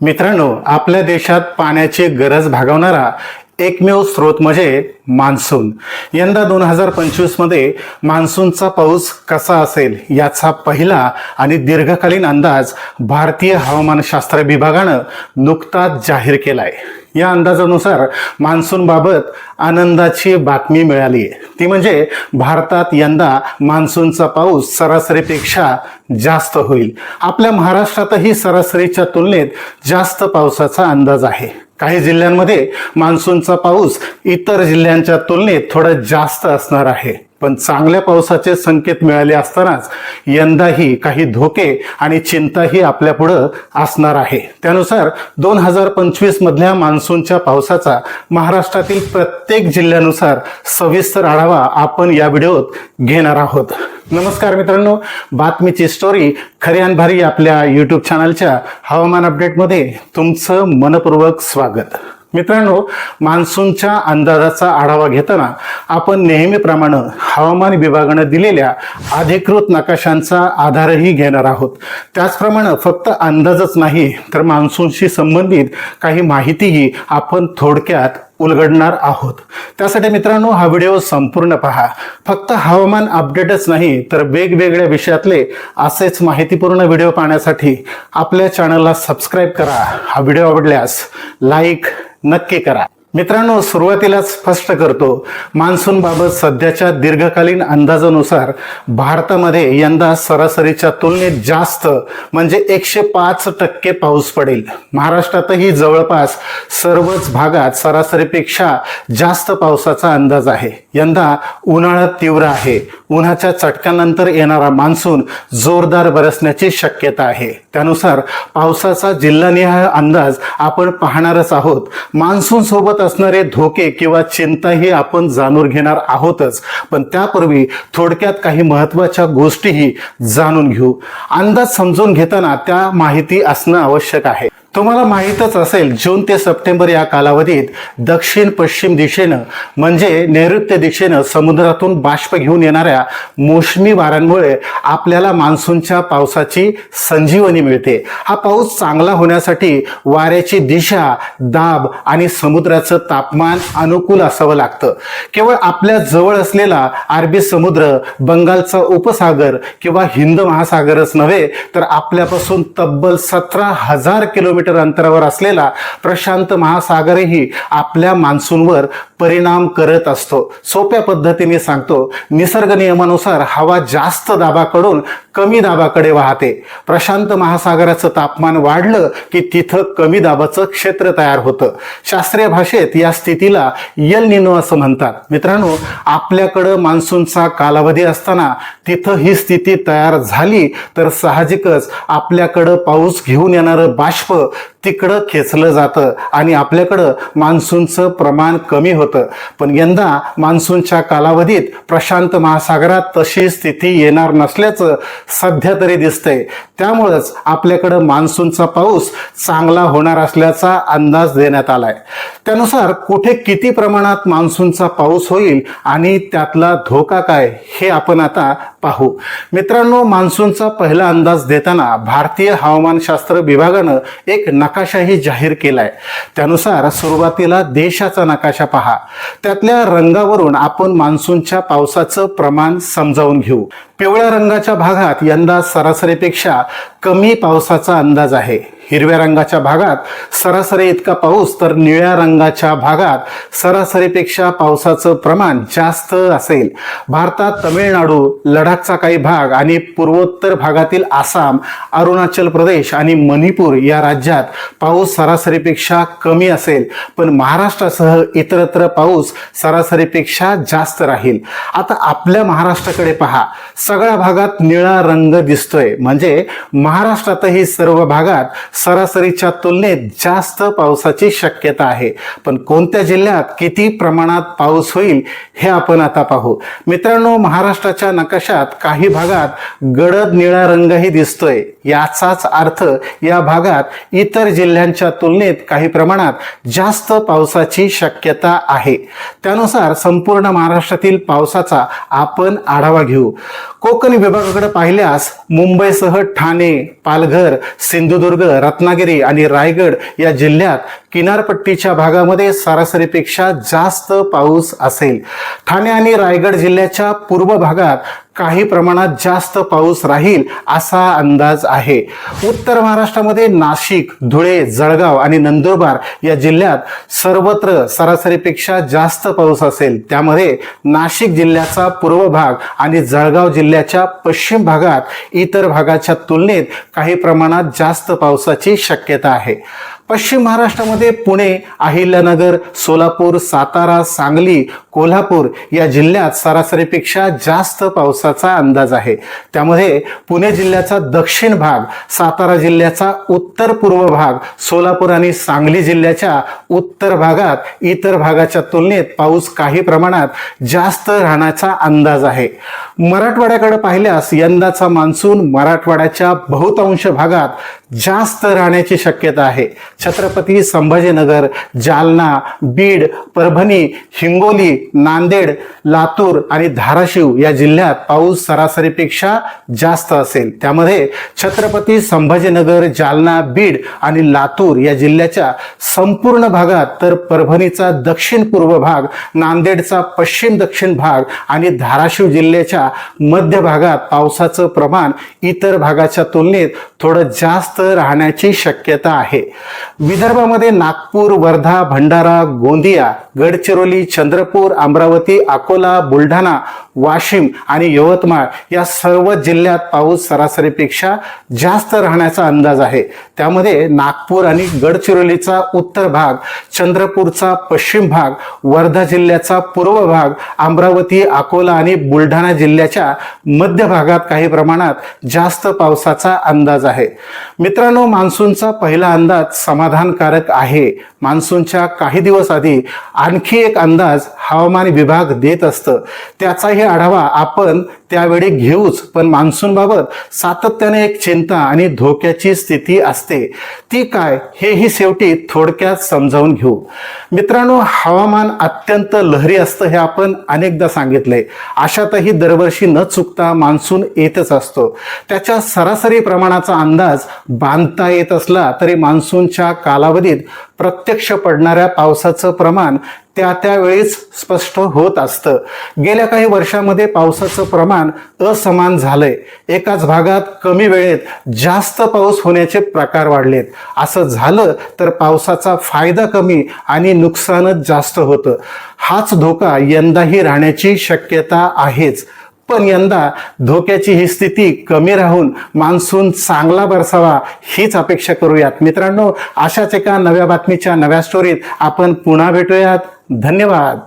मित्रांनो आपल्या देशात पाण्याची गरज भागवणारा एकमेव स्रोत म्हणजे मान्सून. यंदा दोन हजार पंचवीसमध्ये मान्सूनचा पाऊस कसा असेल याचा पहिला आणि दीर्घकालीन अंदाज भारतीय हवामानशास्त्र विभागानं नुकताच जाहीर केलाय. या अंदाजानुसार मान्सूनबाबत आनंदाची बातमी मिळाली. आहे ती म्हणजे भारतात यंदा मान्सूनचा पाऊस सरासरीपेक्षा जास्त होईल. आपल्या महाराष्ट्रातही सरासरीच्या तुलनेत जास्त पावसाचा अंदाज आहे. काही जिल्ह्यांमध्ये मान्सूनचा पाऊस इतर जिल्ह्यांच्या तुलनेत थोडा जास्त असणार आहे. पण चांगल्या पावसाचे संकेत मिळाले असतानाच यंदाही काही धोके आणि चिंताही आपल्या पुढं असणार आहे. त्यानुसार दोन हजार पंचवीस मधल्या मान्सूनच्या पावसाचा महाराष्ट्रातील प्रत्येक जिल्ह्यानुसार सविस्तर आढावा आपण या व्हिडिओत घेणार आहोत. नमस्कार मित्रांनो बातमीची स्टोरी खरी आणि भारी आपल्या युट्यूब चॅनलच्या हवामान अपडेटमध्ये तुमचं मनपूर्वक स्वागत. मित्रांनो मान्सूनच्या अंदाजाचा आढावा घेताना आपण नेहमीप्रमाणे हवामान विभागानं दिलेल्या अधिकृत नकाशांचा आधारही घेणार आहोत. त्याचप्रमाणे फक्त अंदाजच नाही तर मान्सूनशी संबंधित काही माहितीही आपण थोडक्यात उलगडणार आहोत. त्यासाठी मित्रांनो हा व्हिडिओ संपूर्ण पहा. फक्त हवामान अपडेटच नाही तर वेगवेगळ्या विषयातले असेच माहितीपूर्ण व्हिडिओ पाहण्यासाठी आपल्या चॅनलला सबस्क्राईब करा. हा व्हिडिओ आवडल्यास लाईक नक्की करा. मित्रांनो सुरुवातीलाच स्पष्ट करतो मान्सून बाबत सध्याच्या दीर्घकालीन अंदाजानुसार भारतामध्ये यंदा सरासरीच्या तुलनेत जास्त म्हणजे एकशे पाच टक्के पाऊस पडेल. महाराष्ट्रातही जवळपास सर्वच भागात सरासरीपेक्षा जास्त पावसाचा अंदाज आहे. यंदा उन्हाळा तीव्र आहे. उन्हाच्या चटक्यानंतर येणारा मान्सून जोरदार बरसण्याची शक्यता आहे. त्यानुसार पावसाचा जिल्हानिहाय अंदाज आपण पाहणारच आहोत. मान्सून सोबत असणारे धोके किंवा चिंताही आपण जाणून घेणार आहोतच. पण त्यापूर्वी थोडक्यात काही महत्त्वाच्या गोष्टीही जाणून घेऊ. अंदाज समजून घेताना त्या माहिती असणं आवश्यक आहे. तुम्हाला माहीतच असेल जून ते सप्टेंबर या कालावधीत दक्षिण पश्चिम दिशेनं म्हणजे नैऋत्य दिशेनं समुद्रातून बाष्प घेऊन येणाऱ्या मोसमी वाऱ्यांमुळे आपल्याला मान्सूनच्या पावसाची संजीवनी मिळते. हा पाऊस चांगला होण्यासाठी वाऱ्याची दिशा दाब आणि समुद्राचं तापमान अनुकूल असावं लागतं. केवळ आपल्या जवळ असलेला अरबी समुद्र बंगालचा उपसागर किंवा हिंद महासागरच नव्हे तर आपल्यापासून तब्बल सतरा हजार किलोमीटर अंतरावर असलेला प्रशांत महासागरही आपल्या मान्सूनवर परिणाम करत असतो. सोप्या पद्धतीने सांगतो निसर्ग नियमानुसार हवा जास्त दाबाकडून कमी दाबाकडे वाहते. प्रशांत महासागराचं तापमान वाढलं की तिथं कमी दाबाचं क्षेत्र तयार होतं. शास्त्रीय भाषेत या स्थितीला यल निनो असं म्हणतात. मित्रांनो आपल्याकडं मान्सूनचा कालावधी असताना तिथं ही स्थिती तयार झाली तर साहजिकच आपल्याकडं पाऊस घेऊन येणारं बाष्प तिकडं खेचलं जातं आणि आपल्याकडं मान्सूनचं प्रमाण कमी होतं. पण यंदा मान्सूनच्या कालावधीत प्रशांत महासागरात तशी स्थिती येणार नसल्याचं सध्या तरी दिसतंय. त्यामुळंच आपल्याकडं मान्सूनचा पाऊस चांगला होणार असल्याचा अंदाज देण्यात आलाय. त्यानुसार कुठे किती प्रमाणात मान्सूनचा पाऊस होईल आणि त्यातला धोका काय हे आपण आता पाहू. मित्रांनो मान्सूनचा पहिला अंदाज देताना भारतीय हवामानशास्त्र विभागानं एक नकाशाही जाहीर केलाय. त्यानुसार सुरुवातीला देशाचा नकाशा पहा. त्यातल्या रंगावरून आपण मान्सूनच्या पावसाचं प्रमाण समजावून घेऊ. पिवळ्या रंगाच्या भागात यंदा सरासरीपेक्षा कमी पावसाचा अंदाज आहे. हिरव्या रंगाच्या भागात सरासरी इतका पाऊस तर निळ्या रंगाच्या भागात सरासरीपेक्षा पावसाचं प्रमाण जास्त असेल. भारतात तमिळनाडू लडाखचा काही भाग आणि पूर्वोत्तर भागातील आसाम अरुणाचल प्रदेश आणि मणिपूर या राज्यात पाऊस सरासरीपेक्षा कमी असेल. पण महाराष्ट्रासह इतरत्र पाऊस सरासरीपेक्षा जास्त राहील. आता आपल्या महाराष्ट्राकडे पहा. सगळ्या भागात निळा रंग दिसतोय. म्हणजे महाराष्ट्रातही सर्व भागात सरासरीच्या तुलनेत जास्त पावसाची शक्यता आहे. पण कोणत्या जिल्ह्यात किती प्रमाणात पाऊस होईल हे आपण आता पाहू. मित्रांनो महाराष्ट्राच्या नकाशात काही भागात गडद निळा रंगही दिसतोय. याचाच अर्थ या भागात इतर जिल्ह्यांच्या तुलनेत काही प्रमाणात जास्त पावसाची शक्यता आहे. त्यानुसार संपूर्ण महाराष्ट्रातील पावसाचा आपण आढावा घेऊ. कोकण विभागाकडे पाहिल्यास मुंबईसह ठाणे पालघर सिंधुदुर्ग रत्नागिरी आणि रायगड या जिल्ह्यात किनारपट्टीच्या भागामध्ये सरासरीपेक्षा जास्त पाऊस असेल. ठाणे आणि रायगड जिल्ह्याच्या पूर्व भागात काही प्रमाणात जास्त पाऊस राहील असा अंदाज आहे. उत्तर महाराष्ट्रामध्ये नाशिक धुळे जळगाव आणि नंदुरबार या जिल्ह्यात सर्वत्र सरासरीपेक्षा जास्त पाऊस असेल. त्यामध्ये नाशिक जिल्ह्याचा पूर्व भाग आणि जळगाव जिल्ह्याच्या पश्चिम भागात इतर भागाच्या तुलनेत काही प्रमाणात जास्त पावसाची शक्यता आहे. पश्चिम महाराष्ट्रामध्ये पुणे अहिल्यानगर सोलापूर सातारा सांगली कोल्हापूर या जिल्ह्यात सरासरीपेक्षा जास्त पावसाचा अंदाज आहे. त्यामध्ये पुणे जिल्ह्याचा दक्षिण भाग सातारा जिल्ह्याचा उत्तर पूर्व भाग सोलापूर आणि सांगली जिल्ह्याच्या उत्तर भागात इतर भागाच्या तुलनेत पाऊस काही प्रमाणात जास्त राहण्याचा अंदाज आहे. मराठवाड्याकडे पाहिल्यास यंदाचा मान्सून मराठवाड्याच्या बहुतांश भागात जास्त राहण्याची शक्यता आहे. छत्रपती संभाजीनगर जालना बीड परभणी हिंगोली नांदेड लातूर आणि धाराशिव या जिल्ह्यात पाऊस सरासरीपेक्षा जास्त असेल. त्यामध्ये छत्रपती संभाजीनगर जालना बीड आणि लातूर या जिल्ह्याच्या संपूर्ण भागात तर परभणीचा दक्षिण पूर्व भाग नांदेडचा पश्चिम दक्षिण भाग आणि धाराशिव जिल्ह्याच्या मध्य भागात पावसाचं प्रमाण इतर भागाच्या तुलनेत थोडं जास्त राहण्याची शक्यता आहे. विदर्भामध्ये नागपूर वर्धा भंडारा गोंदिया गडचिरोली चंद्रपूर अमरावती अकोला बुलढाणा वाशिम आणि यवतमाळ या सर्व जिल्ह्यात पाऊस सरासरीपेक्षा जास्त राहण्याचा अंदाज आहे. त्यामध्ये नागपूर आणि गडचिरोलीचा उत्तर भाग चंद्रपूरचा पश्चिम भाग वर्धा जिल्ह्याचा पूर्व भाग अमरावती अकोला आणि बुलढाणा जिल्ह्याच्या मध्य भागात काही प्रमाणात जास्त पावसाचा अंदाज आहे. मित्रांनो मान्सूनचा पहिला अंदाज समाधानकारक आहे. मान्सूनच्या काही दिवस आधी आणखी एक अंदाज हवामान विभाग देत असतं. त्याचाही आढावा आपण त्यावेळी घेऊच पण मान्सूनबाबत सातत्याने एक चिंता आणि धोक्याची स्थिती असते. ती काय हेही शेवटी थोडक्यात समजावून घेऊ. मित्रांनो हवामान अत्यंत लहरी असतं हे आपण अनेकदा सांगितलंय. अशातही दरवर्षी न चुकता मान्सून येतच असतो. त्याच्या सरासरी प्रमाणाचा अंदाज बांधता येत असला तरी मान्सूनच्या कालावधीत प्रत्यक्ष पडणाऱ्या पावसाचं प्रमाण त्या त्यावेळीच स्पष्ट होत असतं. गेल्या काही वर्षामध्ये पावसाचं प्रमाण असमान झालंय. एकाच भागात कमी वेळेत जास्त पाऊस होण्याचे प्रकार वाढलेत. असं झालं तर पावसाचा फायदा कमी आणि नुकसानच जास्त होतं. हाच धोका यंदाही राहण्याची शक्यता आहेच. पण यंदा धोक्याची ही स्थिती कमी राहून मान्सून चांगला बरसावा हीच अपेक्षा करूयात. मित्रांनो अशाच एका नव्या बातमीच्या नव्या स्टोरीत आपण पुन्हा भेटूयात. धन्यवाद.